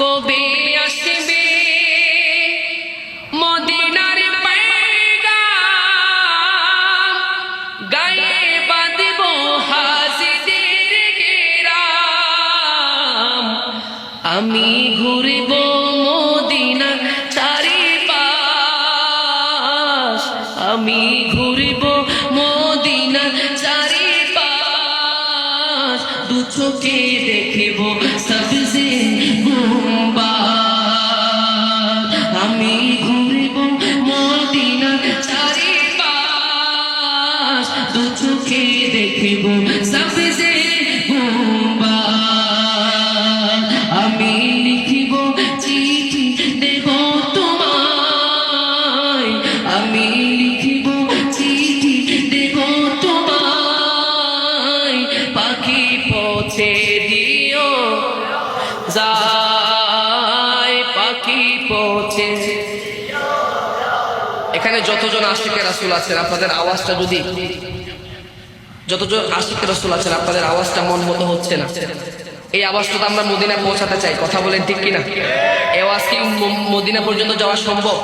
কবে আসবে। মদিনার গায়ে আমি ঘুরব মদিনা চারিপাশ। আমি ঘুরব মদিনা চারিপাশ। দু চোখে দেখব সবজে পাখি পৌঁছে দিও। যায় পাখি পৌঁছে এখানে যতজন আশিকের রাসুল আছেন আপনাদের আওয়াজটা যদি যতজন আশিকের রসুল আছেন, আপনাদের আওয়াজটা মন মতো হচ্ছে না। এই আওয়াজটা তো আমরা মদিনা পৌঁছাতে চাই, কথা বলেন ঠিক কিনা? এই আওয়াজ কি মদিনা পর্যন্ত যাওয়া সম্ভব?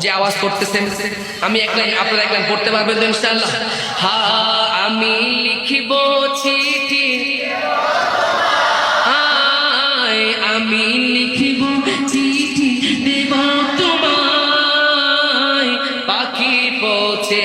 যে আওয়াজ করতেছেন, আমি এক লাইন, আপনারা এক লাইন পড়তে পারবেন তো ইনশাআল্লাহ? হা, আমি লিখিব চিঠি। আমি লিখিব চিঠি দেব তোমায়। পাখি পৌঁছে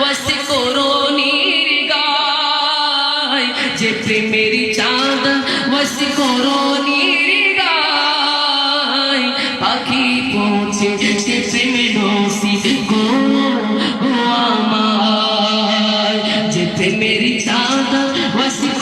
ওয়াসি করোনির গায় যে প্রেমের চাদর ওয়াসি করোনির গায় পাখি পৌঁছে সে প্রেমে নসি গো আমার যে প্রেমের চাঁদ ওয়াসি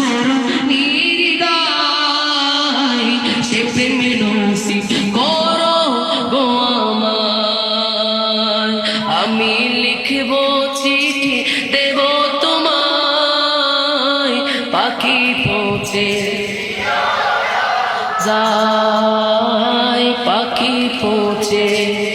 পাখি পৌঁছে। যায় পাখি পৌঁছে।